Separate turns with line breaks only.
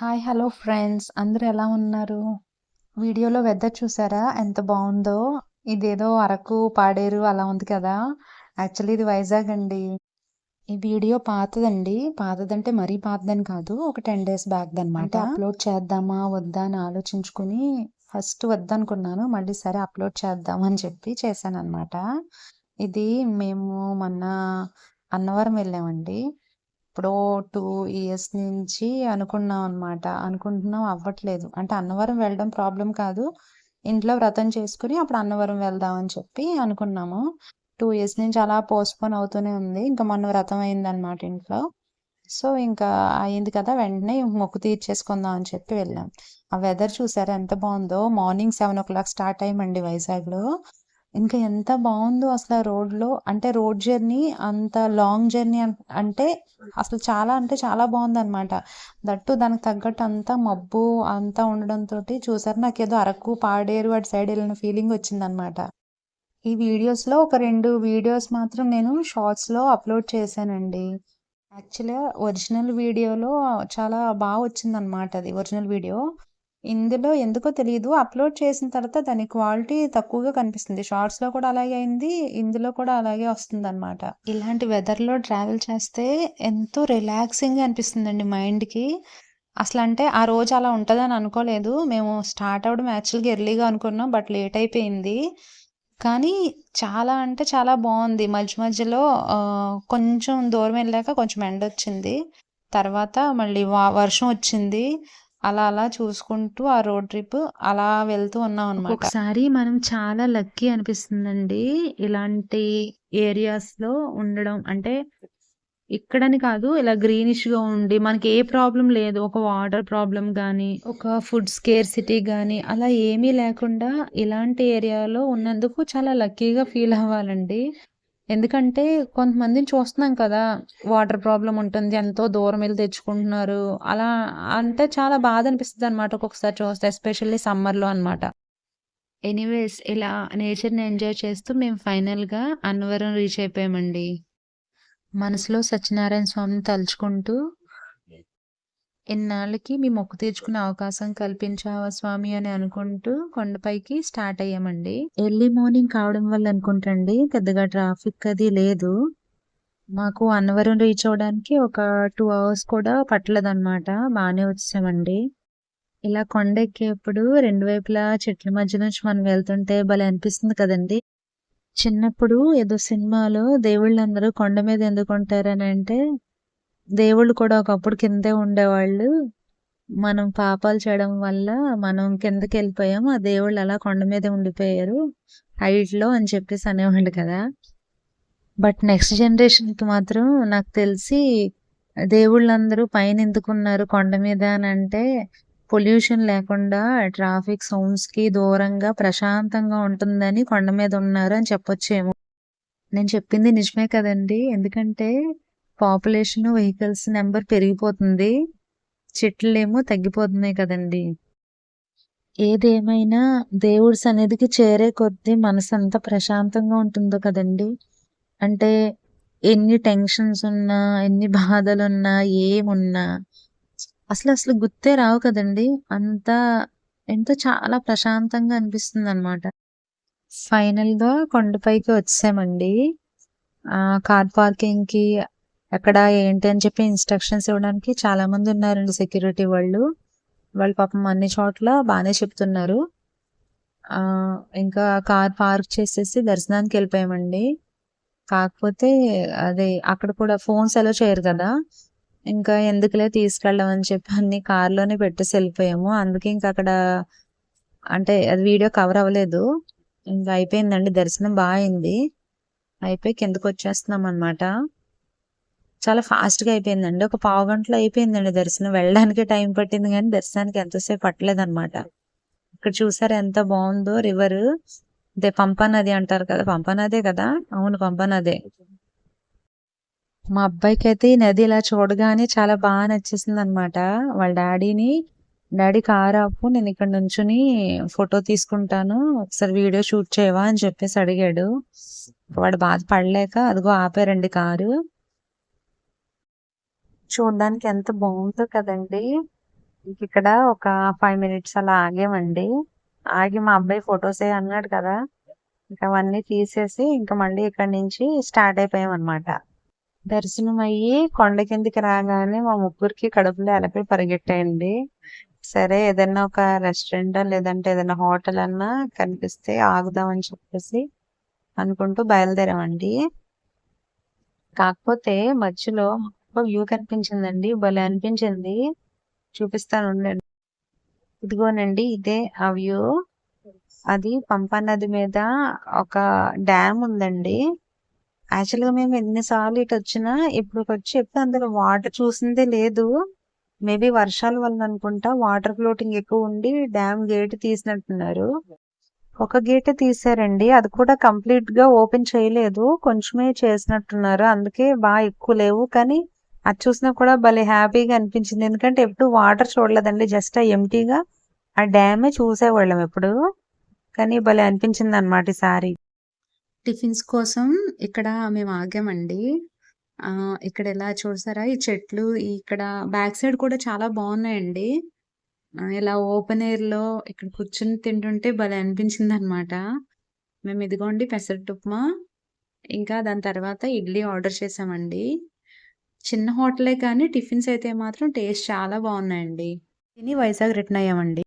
Hi hello friends అందరూ ఎలా ఉన్నారు? వీడియోలో వెదర్ చూసారా? ఎంత బాగుందో. ఇదేదో అరకు పాడేరు అలా ఉంది కదా. యాక్చువల్లీ ఇది వైజాగ్ అండి. ఈ వీడియో పాతదండి. పాతదంటే మరీ పాతదని కాదు. ఒక టెన్ డేస్ బ్యాక్ అనమాట అప్లోడ్ చేద్దామా వద్దా అని ఆలోచించుకుని ఫస్ట్ వద్దనుకున్నాను. మళ్ళీ సరే అప్లోడ్ చేద్దాం అని చెప్పి చేశాను అనమాట ఇది మేము మొన్న అన్నవరం వెళ్ళామండి. ఎప్పుడో టూ ఇయర్స్ నుంచి అనుకున్నాం అనమాట అనుకుంటున్నాం అవ్వట్లేదు. అంటే అన్నవరం వెళ్ళడం ప్రాబ్లం కాదు. ఇంట్లో వ్రతం చేసుకుని అప్పుడు అన్నవరం వెళ్దాం అని చెప్పి అనుకున్నాము. టూ ఇయర్స్ నుంచి అలా పోస్ట్పోన్ అవుతూనే ఉంది. ఇంకా మొన్న వ్రతం అయిందనమాట ఇంట్లో. సో ఇంకా అయింది కదా వెంటనే మొక్కు తీర్చేసుకుందాం అని చెప్పి వెళ్ళాం. ఆ వెదర్ చూసారా ఎంత బాగుందో? Morning seven o'clock start అయ్యామండి వైజాగ్లో. ఇంకా ఎంత బాగుందో అసలు ఆ రోడ్లో. అంటే రోడ్ జర్నీ అంత లాంగ్ జర్నీ అంటే అసలు చాలా అంటే చాలా బాగుందన్నమాట. దట్టు దానికి తగ్గట్టు అంతా మబ్బు అంతా ఉండడంతో చూసారు. నాకేదో అరకు పాడేరు అటు సైడ్ వెళ్ళిన ఫీలింగ్ వచ్చిందనమాట ఈ వీడియోస్లో ఒక రెండు వీడియోస్ మాత్రం నేను షార్ట్స్లో అప్లోడ్ చేశానండి. యాక్చువల్గా ఒరిజినల్ వీడియోలో చాలా బాగా వచ్చిందనమాట అది ఒరిజినల్ వీడియో. ఇందులో ఎందుకో తెలియదు అప్లోడ్ చేసిన తర్వాత దాని క్వాలిటీ తక్కువగా కనిపిస్తుంది. షార్ట్స్లో కూడా అలాగే అయింది. ఇందులో కూడా అలాగే వస్తుంది అనమాట ఇలాంటి వెదర్లో ట్రావెల్ చేస్తే ఎంతో రిలాక్సింగ్గా అనిపిస్తుందండి మైండ్కి. అసలు అంటే ఆ రోజు అలా ఉంటుందని అనుకోలేదు. మేము స్టార్ట్ అవ్వడం యాక్చువల్గా ఎర్లీగా అనుకున్నాం బట్ లేట్ అయిపోయింది. కానీ చాలా అంటే చాలా బాగుంది. మధ్య మధ్యలో కొంచెం దూరం వెళ్ళాక కొంచెం ఎండ వచ్చింది తర్వాత మళ్ళీ వర్షం వచ్చింది. అలా అలా చూసుకుంటూ ఆ రోడ్ ట్రిప్ అలా వెళ్తూ ఉన్నాం అనమాట ఒకసారి మనం చాలా లక్కీ అనిపిస్తుందండి ఇలాంటి ఏరియాస్లో ఉండడం. అంటే ఇక్కడని కాదు ఇలా గ్రీనిష్గా ఉండి మనకి ఏ ప్రాబ్లం లేదు. ఒక వాటర్ ప్రాబ్లం కానీ ఒక ఫుడ్ స్కేర్ సిటీ కానీ అలా ఏమీ లేకుండా ఇలాంటి ఏరియాలో ఉన్నందుకు చాలా లక్కీగా ఫీల్ అవ్వాలండి. ఎందుకంటే కొంతమందిని చూస్తున్నాం కదా వాటర్ ప్రాబ్లం ఉంటుంది ఎంతో దూరం వెళ్ళి తెచ్చుకుంటున్నారు. అలా అంటే చాలా బాధ అనిపిస్తుంది అనమాట ఒక్కొక్కసారి చూస్తే ఎస్పెషల్లీ సమ్మర్లో అనమాట ఎనీవేస్ ఇలా నేచర్ని ఎంజాయ్ చేస్తూ మేము ఫైనల్గా అన్నవరం రీచ్ అయిపోయామండి. మనసులో సత్యనారాయణ స్వామిని తలుచుకుంటూ ఇన్నాళ్ళకి మీ మొక్కు తీర్చుకునే అవకాశం కల్పించావా స్వామి అని అనుకుంటూ కొండపైకి స్టార్ట్ అయ్యామండి. ఎర్లీ మార్నింగ్ కావడం వల్ల అనుకుంటండి పెద్దగా ట్రాఫిక్ అది లేదు. మాకు అన్నవరం రీచ్ అవ్వడానికి ఒక టూ అవర్స్ కూడా పట్టలేదన్నమాట బాగానే వచ్చామండి ఇలా కొండ ఎక్కేప్పుడు రెండు వైపులా చెట్ల మధ్య నుంచి మనం వెళ్తుంటే భలే అనిపిస్తుంది కదండి. చిన్నప్పుడు ఏదో సినిమాలో దేవుళ్ళందరూ కొండ మీద ఎందుకుంటారని అంటే దేవుళ్ళు కూడా ఒకప్పుడు కిందే ఉండేవాళ్ళు. మనం పాపాలు చేయడం వల్ల మనం కిందకి వెళ్ళిపోయాం ఆ దేవుళ్ళు అలా కొండ మీద ఉండిపోయారు. హైట్లో అని చెప్పేసి అనేవాళ్ళు కదా. బట్ నెక్స్ట్ జనరేషన్కి మాత్రం నాకు తెలిసి దేవుళ్ళందరూ పైన ఎందుకున్నారు కొండ మీద అని అంటే పొల్యూషన్ లేకుండా ట్రాఫిక్ సౌండ్స్కి దూరంగా ప్రశాంతంగా ఉంటుందని కొండ మీద ఉన్నారు అని చెప్పొచ్చేమో. నేను చెప్పింది నిజమే కదండి. ఎందుకంటే పాపులేషన్ వెహికల్స్ నెంబర్ పెరిగిపోతుంది. చెట్లు ఏమో తగ్గిపోతున్నాయి కదండి. ఏదేమైనా దేవుడి సన్నిధికి చేరే కొద్దీ మనసు అంత ప్రశాంతంగా ఉంటుందో కదండి. అంటే ఎన్ని టెన్షన్స్ ఉన్నా ఎన్ని బాధలు ఉన్నా ఏమున్నా అసలు అసలు గుర్తే రావు కదండి. అంత ఎంతో చాలా ప్రశాంతంగా అనిపిస్తుంది అనమాట ఫైనల్గా కొండపైకి వచ్చామండి. కార్ పార్కింగ్కి ఎక్కడ ఏంటి అని చెప్పి ఇన్స్ట్రక్షన్స్ ఇవ్వడానికి చాలా మంది ఉన్నారండి సెక్యూరిటీ వాళ్ళు. వాళ్ళు పాపం అన్ని చోట్ల బాగానే చెప్తున్నారు. ఇంకా కార్ పార్క్ చేసేసి దర్శనానికి వెళ్ళిపోయామండి. కాకపోతే అదే అక్కడ కూడా ఫోన్స్ ఎలా చేయరు కదా. ఇంకా ఎందుకులే తీసుకెళ్ళమని చెప్పి అన్ని కార్లోనే పెట్టేసి వెళ్ళిపోయాము. అందుకే ఇంకా అక్కడ అంటే అది వీడియో కవర్ అవ్వలేదు. ఇంకా అయిపోయిందండి దర్శనం బాగా అయింది అయిపోయి కిందకు వచ్చేస్తున్నాం అనమాట చాలా ఫాస్ట్గా అయిపోయిందండి. ఒక పావు గంటలో అయిపోయిందండి దర్శనం. వెళ్ళడానికి టైం పట్టింది కానీ దర్శనానికి ఎంతసేపు పట్టలేదు అనమాట ఇక్కడ చూసారు ఎంత బాగుందో రివర్. అదే పంపనది అంటారు కదా పంపనదే కదా? అవును పంపనదే మా అబ్బాయికి అయితే ఈ నది ఇలా చూడగానే చాలా బాగా నచ్చేసింది అనమాట వాళ్ళ డాడీని డాడీ కార్ ఆపు నేను ఇక్కడ నుంచుని ఫోటో తీసుకుంటాను. ఒకసారి వీడియో షూట్ చేయవా? అని చెప్పేసి అడిగాడు. వాడు బాధపడలేక అదిగో ఆపారండి కారు. చూడడానికి ఎంత బాగుందో కదండి. ఇక్కడ ఒక ఫైవ్ మినిట్స్ అలా ఆగామండి. ఆగి మా అబ్బాయి ఫొటోస్ ఏ అన్నాడు కదా. ఇంకా అవన్నీ తీసేసి ఇంకా మళ్ళీ ఇక్కడ నుంచి స్టార్ట్ అయిపోయాం అనమాట దర్శనం అయ్యి కొండ కిందికి రాగానే మా ముగ్గురికి కడుపులో ఎలకలు పరిగెట్టాయండి. సరే ఏదైనా ఒక రెస్టారెంట్ లేదంటే ఏదైనా హోటల్ అన్నా కనిపిస్తే ఆగుదామని చెప్పేసి అనుకుంటూ బయలుదేరామండి. కాకపోతే మధ్యలో వ్యూ కనిపించిందండి. భలే అనిపించింది. చూపిస్తాను ఉండండి. ఇదిగోనండి ఇదే ఆ వ్యూ. అది పంపా నది మీద ఒక డ్యామ్ ఉందండి. యాక్చువల్గా మేము ఎన్నిసార్లు ఇటు వచ్చినా ఇప్పుడు వచ్చి ఎప్పుడు అందులో వాటర్ చూసిందే లేదు. మేబీ వర్షాల వల్ల అనుకుంటా వాటర్ ఫ్లోటింగ్ ఎక్కువ ఉండి డ్యామ్ గేట్ తీసినట్టున్నారు. ఒక గేట్ తీసారండి. అది కూడా కంప్లీట్గా ఓపెన్ చేయలేదు. కొంచెమే చేసినట్టున్నారు. అందుకే బాగా ఎక్కువ లేవు. కానీ అది చూసినా కూడా భలే హ్యాపీగా అనిపించింది. ఎందుకంటే ఎప్పుడు వాటర్ చూడలేదండి. జస్ట్ ఆ ఎంటీగా ఆ డ్యామే చూసేవాళ్ళం ఎప్పుడు. కానీ భలే అనిపించింది అనమాట ఈసారి టిఫిన్స్ కోసం ఇక్కడ మేము ఆగామండి. ఇక్కడ ఎలా చూసారా? ఈ చెట్లు ఇక్కడ బ్యాక్ సైడ్ కూడా చాలా బాగున్నాయండి. ఇలా ఓపెన్ ఎయిర్లో ఇక్కడ కూర్చుని తింటుంటే భలే అనిపించింది అనమాట మేము ఇదిగోండి పెసరట్టు ఉప్మా ఇంకా దాని తర్వాత ఇడ్లీ ఆర్డర్ చేసామండి. చిన్న హోటలే కానీ టిఫిన్స్ అయితే మాత్రం టేస్ట్ చాలా బాగున్నాయండి. తిని వైజాగ్ రిటర్న్ అయ్యామండి.